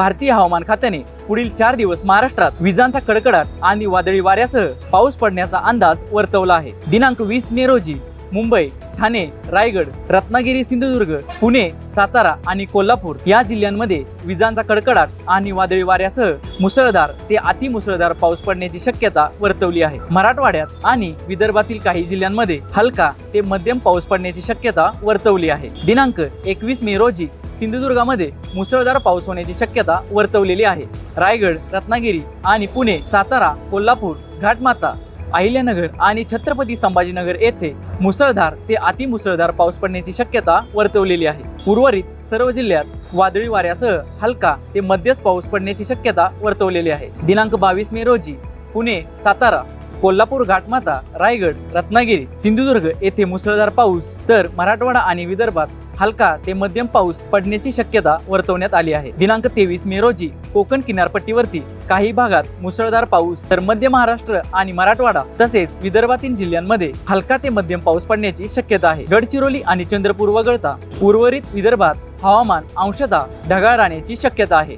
भारतीय हवामान खात्याने पुढील चार दिवस महाराष्ट्रात विजांचा कडकडाट आणि वादळी वाऱ्यासह पाऊस पडण्याचा अंदाज वर्तवला आहे. दिनांक वीस मे रोजी मुंबई ठाणे रायगड रत्नागिरी सिंधुदुर्ग पुणे सातारा आणि कोल्हापूर या जिल्ह्यांमध्ये विजांचा कडकडाट आणि वादळी वाऱ्यासह मुसळधार ते अतिमुसळधार पाऊस पडण्याची शक्यता वर्तवली आहे. मराठवाड्यात आणि विदर्भातील काही जिल्ह्यांमध्ये हलका ते मध्यम पाऊस पडण्याची शक्यता वर्तवली आहे. दिनांक एकवीस मे रोजी सिंधुदुर्गामध्ये मुसळधार पाऊस होण्याची शक्यता वर्तवलेली आहे. रायगड रत्नागिरी आणि पुणे सातारा कोल्हापूर घाटमाता अहिल्यानगर आणि छत्रपती संभाजीनगर येथे मुसळधार ते अतिमुसळधार पाऊस पडण्याची शक्यता वर्तवलेली आहे. उर्वरित सर्व जिल्ह्यात वादळी वाऱ्यासह हलका ते मध्यच पाऊस पडण्याची शक्यता वर्तवलेली आहे. दिनांक बावीस मे रोजी पुणे सातारा कोल्हापूर घाटमाता रायगड रत्नागिरी सिंधुदुर्ग येथे मुसळधार पाऊस तर मराठवाडा आणि विदर्भात हलका ते मध्यम पाऊस पडण्याची शक्यता वर्तवण्यात आली आहे. दिनांक तेवीस मे रोजी कोकण किनारपट्टीवरती काही भागात मुसळधार पाऊस तर मध्य महाराष्ट्र आणि मराठवाडा तसेच विदर्भातील जिल्ह्यांमध्ये हलका ते मध्यम पाऊस पडण्याची शक्यता आहे. गडचिरोली आणि चंद्रपूर वगळता उर्वरित विदर्भात हवामान अंशतः ढगाळ राहण्याची शक्यता आहे.